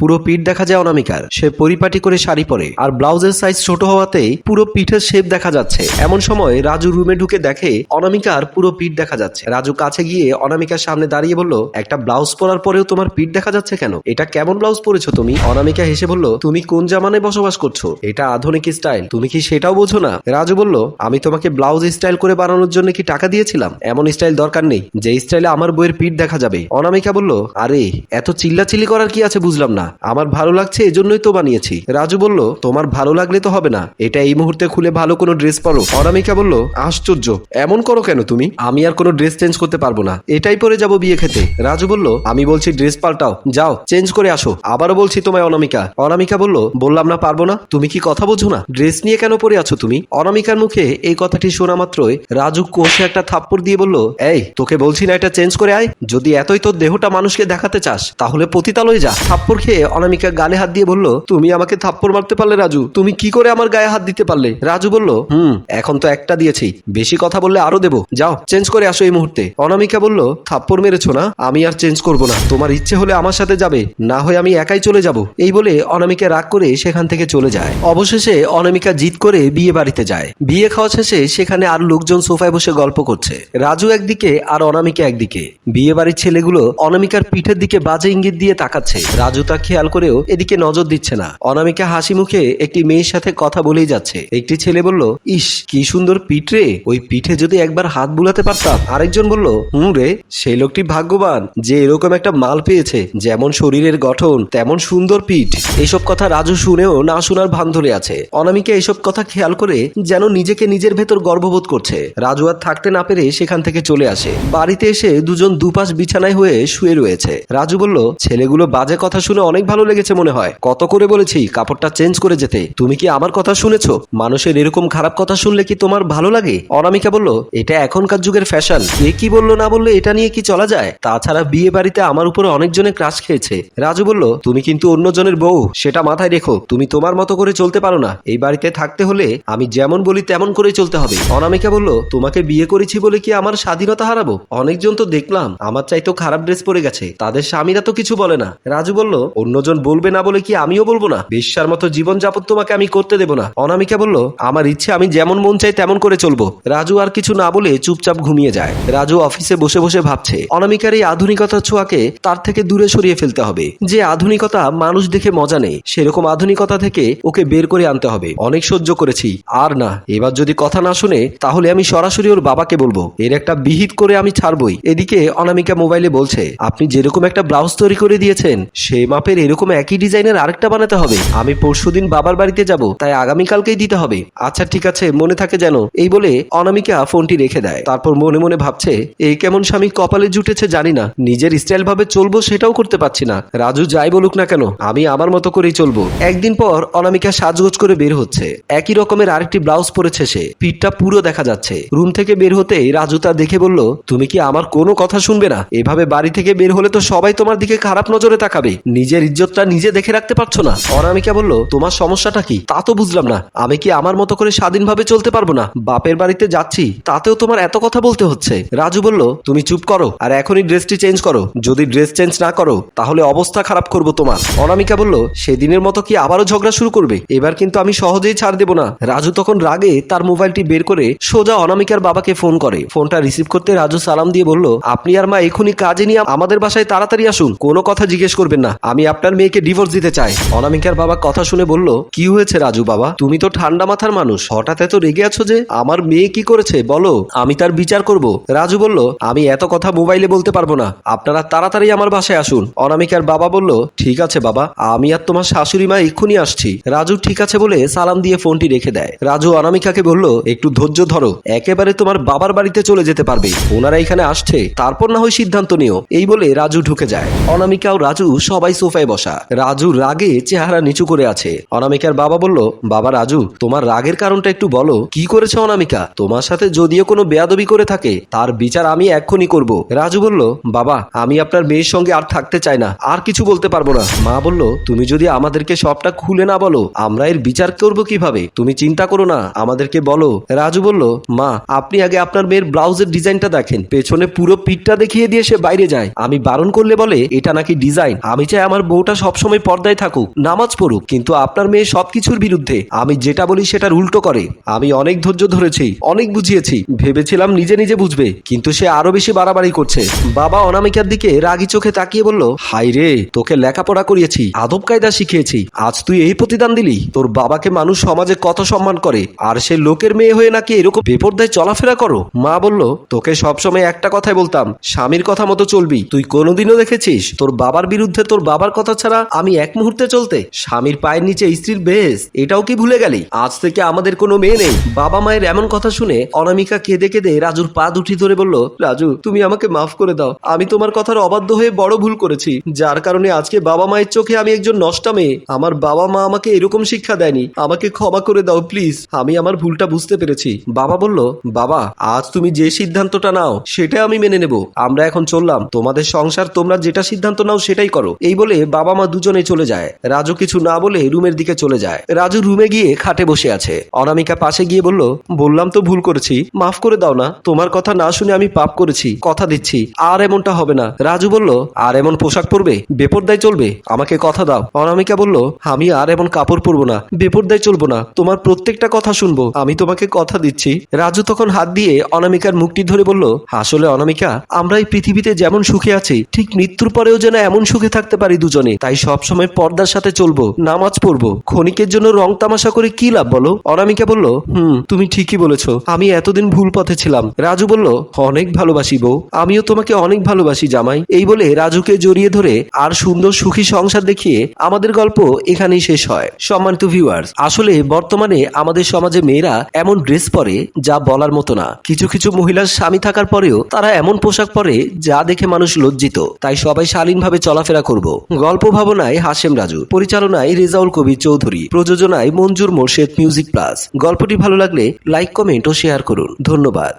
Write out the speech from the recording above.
পুরো পিঠ দেখা যায় অনামিকার। সে পরিপাটি করে শাড়ি পরে, আর ব্লাউজের সাইজ ছোট হওয়াতেই পুরো পিঠের শেপ দেখা যাচ্ছে। এমন সময় রাজু রুমে ঢুকে দেখে অনামিকার পুরো পিঠ দেখা যাচ্ছে। রাজু কাছে গিয়ে অনামিকার সামনে দাঁড়িয়ে বলল, একটা ব্লাউজ পরার পরেও তোমার পিঠ দেখা যাচ্ছে কেন? এটা কেমন ব্লাউজ পরেছো তুমি? অনামিকা হেসে বলল, তুমি কোন জামানায় বসবাস করছ? এটা আধুনিক স্টাইল তুমি কি সেটাও বোঝো না? রাজু বলল, আমি তোমাকে ব্লাউজ স্টাইল করে বানানোর জন্য কি টাকা দিয়েছিলাম? এমন স্টাইল দরকার নেই। যে স্টাইলে আমার বইয়ের পিঠ দেখা যাবে। অনামিকা বলল, আরে, এত চিল্লাচিল্লি করার কি আছে বুঝলাম না। আমার ভালো লাগছে এজন্যই তো বানিয়েছি। রাজু বলল, তোমার ভালো লাগলে তো হবে না। এটা এই মুহূর্তে খুলে ভালো কোনো ড্রেস পরো। অনামিকা বলল, আশ্চর্য। এমন করো কেন তুমি? আমি আর কোনো ড্রেস চেঞ্জ করতে পারব না। এটাই পরে যাব বিয়ে খেতে। রাজু বলল, আমি বলছি ড্রেস পাল্টাও। যাও, চেঞ্জ করে আসো। আবারও বলছি তোমায় অনামিকা। অনামিকা বলল, বললাম না পারব না। তুমি কি কথা বোঝো না? ড্রেস নিয়ে কেন পরে আছো তুমি? অনামিকার মুখে এই কথাটি শোনা মাত্রই রাজু কোষে একটা থাপ্পড় দিয়ে বলল, এই, তোকে বলছি না এটা চেঞ্জ করে আয়? যদি এতই তোর দেহটা মানুষকে দেখাতে চাস, তাহলে পতিতালয় যা। থাপ্পড় খেয়ে অনামিকা গালে হাত দিয়ে বলল, তুমি আমাকে থাপ্পড় মারতে পারলে, রাজু। তুমি কি করে আমার গায়ে হাত দিতে পারলে? রাজু বলল, হুম, এখন তো একটা দিয়েছি। বেশি কথা বললে আরও দেবো। যাও, চেঞ্জ করে আসো এই মুহূর্তে। অনামিকা বলল, থাপ্পড় মেরেছো না? আমি আর চেঞ্জ করব না। তোমার ইচ্ছে হলে আমার সাথে যাবে। না হয় আমি একাই চলে যাব। এই বলে অনামিকা রাগ করে সেখান থেকে চলে যায়। অবশেষে অনামিকা জিত করে বিয়ে বাড়িতে যায়। বিয়ে খাওয়া শেষে সেখানে আর লোকজন সোফায় বসে গল্প করছে। রাজু একদিকে আর অনামিকা একদিকে। বিয়ে বাড়ির ছেলেগুলো অনামিকার পিঠের দিকে বাজে ইঙ্গিত দিয়ে তাকাচ্ছে। রাজু তা খেয়াল করেও এদিকে নজর দিচ্ছে না। অনামিকা হাসি মুখে একটি মেয়ের সাথে কথা বলেই যাচ্ছে। একটি ছেলে বলল, ইস, কি সুন্দর পিঠ রে। ওই পিঠে যদি একবার হাত বুলাতে পারতাম। আরেকজন বলল হুম রে, সেই লোকটি ভাগ্যবান যে এরকম একটা মাল পেয়েছে। যেমন শরীরের গঠন, তেমন সুন্দর পিঠ। এইসব কথা রাজু শুনেও না শোনার ভান ধরে আছে। অনামিকা এইসব কথা খেয়াল করে যেন নিজেকে নিজের ভেতর গর্ববোধ করছে। রাজু আর থাকতে না পেরে সেখান থেকে চলে আসে। বাড়িতে এসে দুজন দুপাশ বিছানায় হয়ে শুয়ে রয়েছে। রাজু বলল, ছেলেগুলো বাজে কথা শুনে অনেক ভালো লেগেছে মনে হয়। কত করে বলেছি, কাপড়টা চেঞ্জ করে যেতে। তুমি কি আমার কথা শুনেছো? মানুষের এরকম খারাপ কথা শুনলে কি তোমার ভালো লাগে? অনামিকা বলল, এটা এখনকার যুগের ফ্যাশন কে কি বলল না বললে এটা নিয়ে কি চলা যায়? তাছাড়া বিয়ে বাড়িতে আমার উপরে অনেকজনে ক্রাশ খেয়েছে। রাজু বলল, তুমি কিন্তু অন্যজনের বউ, সেটা মাথায় রেখো। তুমি তোমার মতো করে চলতে পারো না। এই বাড়িতে থাকতে হলে আমি যেমন বলি তেমন করে চলতে হবে। অনামিকা বলল, তোমাকে বিয়ে করেছি বলে কি আমার স্বাধীনতা হারাবো? অনেকজন তো দেখলাম, আমার চাইতেও খারাপ ড্রেস পরে গেছে। তাদের স্বামীরা তো কিছু বলে না। রাজু বলল অন্যজন বলবে না বলে কি আমিও বলব না? বেশ্যার মতো জীবন যাপন তোমাকে আমি করতে দেবো না। অনামিকা বলল, আমার ইচ্ছে, আমি যেমন মন চাই তেমন করে চলবো। রাজু আর কিছু না বলে চুপচাপ ঘুমিয়ে যায়। রাজু অফিসে বসে বসে ভাবছে, অনামিকার এই আধুনিকতার ছোঁয়াকে তার থেকে দূরে সরিয়ে ফেলতে হবে। যে আধুনিকতা মানুষ দেখে মজা নেই সেরকম আধুনিকতা থেকে ওকে বের করে আনতে হবে। অনেক সহ্য করেছি, আর না। এবার যদি কথা না শুনে, তাহলে আমি সরাসরি ওর বাবাকে বলব। এর একটা বিহিত করে আমি ছাড়বই। এদিকে অনামিকা মোবাইলে বলছে, আপনি যেরকম একটা ব্লাউজ তৈরি করে দিয়েছেন, সে সেই মাপের এরকম একই ডিজাইনের আরেকটা বানাতে হবে। আমি পরশুদিন বাবার বাড়িতে যাব, তাই আগামীকালকেই দিতে হবে। আচ্ছা ঠিক আছে, মনে থাকে যেন। এই বলে অনামিকা ফোনটি রেখে দেয়। তারপর মনে মনে ভাবছে, এই কেমন স্বামী কপালে জুটেছে জানি না। নিজের স্টাইল ভাবে চলবো সেটাও করতে পারছি না। রাজু যাই বলুক না কেন, আমি আমার মতো করেই চলবো। একদিন পর অনামিকা সাজগোজ করে বের হচ্ছে। একই রকমের আরেকটি ব্লাউজ পরেছে সে। পিঠটা পুরো দেখা যাচ্ছে। রুম থেকে বের হতেই রাজু তা দেখে বলল, তুমি কি আমার কোনো কথা শুনবে না? এভাবে বাড়ি থেকে বের হলে তো সবাই তোমার দিকে খারাপ নজরে তাকাবে। নিজের ইজ্জতটা নিজে দেখে রাখতে পারছ না? অনামিকা বলল, তোমার সমস্যাটা কি? তা তো বুঝলাম না। আমি কি আমার মতো করে স্বাধীনভাবে চলতে পারব না? বাপের বাড়িতে যাচ্ছি, তাতেও তোমার এত কথা বলতে হচ্ছে। রাজু বলল, তুমি চুপ করো, আর এখনই ড্রেসটি চেঞ্জ করো। যদি ড্রেস চেঞ্জ না করো, তাহলে অবস্থা খারাপ করব তোমার। অনামিকা বলল, সেদিনের মতো কি আবারও ঝগড়া শুরু করবে? এবার কিন্তু আমি সহজেই ছাড় দেবো না। রাজু তখন রাগে তার মোবাইলটি বের করে সোজা অনামিকার বাবাকে ফোন করে। ফোনটা রিসিভ করতে রাজু সালাম দিয়ে বলল, আপনি আর মা এখনই কাজে নিয়ে আমাদের বাসায় তাড়াতাড়ি আসুন। কোনো কথা জিজ্ঞেস করবেন না। আমি আপনার মেয়েকে ডিভোর্স দিতে চাই অনামিকার বাবা কথা শুনে বলল, কি হয়েছে রাজু বাবা? তুমি তো ঠান্ডা মাথার মানুষ। হঠাৎ এত রেগে আছো যে, আমার মেয়ে কি করেছে? বলো, আমি তার বিচার করব। রাজু বলল, আমি এত কথা মোবাইলে বলতে পারব না। আপনারা তাড়াতাড়ি আমার বাসায় আসুন। অনামিকার বাবা বলল, ঠিক আছে বাবা, আমি আর তোমার শাশুড়ি মা এক্ষুনি আসছি। রাজু ঠিক আছে বলে সালাম দিয়ে ফোনটি রেখে দেয়। রাজু অনামিকাকে বলল, একটু ধৈর্য ধরো, একেবারে তোমার বাবার বাড়িতে চলে যেতে পারবে। ওনারা এখানে আসছে, তারপর না হয় সিদ্ধান্ত নিও। এই বলে রাজু ঢুকে যায়। অনামিকা ও রাজু সবাই সোফায় বসা। রাজু রাগে চেহারা নিচু করে আছে। অনামিকার বাবা বলল, বাবা রাজু, তোমার রাগের কারণটা একটু বলো। কি করেছে অনামিকা? তোমার সাথে যদিও কোনো বেয়াদবি করে থাকে, তার বিচার আমি এক্ষুনি করব। রাজু বলল, বাবা, আমি আপনার মেয়ের সঙ্গে আর থাকতে চাই না, আর কিছু বলতে পারব না। মা বলল, তুমি যদি আমাদেরকে সবটা খুলে না বলো, আমরা এর বিচার করব কীভাবে? তুমি চিন্তা করো না, আমাদেরকে বলো। রাজু বলল, মা, আপনি আগে আপনার মেয়ের ব্লাউজের ডিজাইনটা দেখেন। পেছনে পুরো পিঠটা দেখিয়ে দিয়ে সে বাইরে যায়। আমি বারণ করলে বলে, এটা নাকি ডিজাইন। আমি চাই আমার বউটা সবসময় পর্দায় থাকুক, নামাজ পড়ুক, কিন্তু আপনার মেয়ে সবকিছুর বিরুদ্ধে। আমি যেটা বলি সেটার উল্টো করে। আমি অনেক ধৈর্য ধরেছি, অনেক বুঝিয়েছি, ভেবেছিলাম নিজে নিজে বুঝবে, কিন্তু সে আরও বেশি বাড়াবাড়ি করছে। বাবা অনামিকার দিকে রাগি চোখে তাকিয়ে বলল হাই রে, তোকে লেখাপড়া করিয়েছি, আদব কায়দা শিখিয়েছি, আজ তুই এই প্রতিদান দিলি? তোর বাবাকে মানুষ সমাজে কত সম্মান করে, আর সে লোকের মেয়ে হয়ে নাকি এরকম বেপরদায় চলাফেরা করো? মা বলল, তোকে সবসময় একটা কথাই বলতাম, স্বামীর কথা মতো চলবি, তুই কোনোদিনও দেখেছিস? তোর বাবার বিরুদ্ধে তোর বাবার কথা ছাড়া আমি এক মুহূর্তে চলতে স্বামীর পায়ের নিচে স্ত্রীর বেশ, এটাও কি ভুলে গেলি? আজ থেকে আমাদের কোনো মেয়ে নেই। বাবা মায়ের এমন কথা শুনে অনামিকা কেঁদে কেঁদে রাজুর পা দুটি ধরে বলল, রাজু, তুমি আমাকে মাফ করে দাও। আমি তোমার কথার অবাধ্য হয়ে বড় ভুল করেছি। যার কারণে আজকে বাবা মায়ের চোখে আমি একজন নষ্টা মেয়ে। আমার বাবা মা আমাকে এরকম শিক্ষা দেয়নি। আমাকে ক্ষমা করে দাও, প্লিজ। আমি আমার ভুলটা বুঝতে পেরেছি। বাবা বলল, বাবা, আজ তুমি যে সিদ্ধান্তটা নাও, সেটা আমি মেনে নেব। আমরা এখন চললাম। তোমাদের সংসার তোমরা যেটা সিদ্ধান্ত নাও, সেটাই করো। এই বলে বাবা মা দুজনে চলে যায়। রাজু কিছু না বলে রুমের দিকে চলে যায়। রাজু রুমে গিয়ে খাটে বসে আছে। অনামিকা পাশে গিয়ে বলল, বললাম তো ভুল করেছি। মাফ করে দাও না। তোমার কথা না শুনে আমি পাপ করেছি, কথা দিচ্ছি। আর এমনটা হবে না। রাজু বলল, আর এমন পোশাক পরবে? বেপরদায় চলবে? আমাকে কথা দাও। অনামিকা বলল, আমি আর এমন কাপড় পরবো না। বেপরদায় চলবো না। তোমার প্রত্যেকটা কথা শুনব। আমি তোমাকে কথা দিচ্ছি। রাজু তখন হাত দিয়ে অনামিকার মুখটি ধরে বলল, আসলে অনামিকা, আমরা এই পৃথিবীতে যেমন সুখে আছি, ঠিক মৃত্যুর পরেও যেন এমন সুখে থাকতে পারি দুজনে। তাই সবসময় পর্দার সাথে চলবো, নামাজ পড়ব। ক্ষণিকের জন্য রং তামাশা করে কি লাভ বলো? অনামিকা বলল, হুম, তুমি ঠিকই বলেছ। আমি এতদিন ভুল পথে ছিলাম। রাজু বলল, অনেক ভালোবাসি বউ। আমিও তোমাকে অনেক ভালোবাসি জামাই। এই বলে রাজুকে জড়িয়ে ধরে আর সুন্দর সুখী সংসার দেখিয়ে আমাদের গল্প এখানেই শেষ হয়। সম্মানিত ভিউয়ার্স আসলে বর্তমানে আমাদের সমাজে মেয়েরা এমন ড্রেস পরে যা বলার মতো না। কিছু কিছু মহিলার স্বামী থাকার পরেও তারা এমন পোশাক পরে যা দেখে মানুষ লজ্জিত। তাই সবাই শালীনভাবে চলাফেরা করব। গল্প ভাবনায় হাসেম রাজু, পরিচালনায় রেজাউল কবির চৌধুরী, প্রযোজনায় মঞ্জুর মোর্শেদ মিউজিক প্লাস। গল্পটি ভালো লাগলে লাইক, কমেন্ট ও শেয়ার করুন। ধন্যবাদ।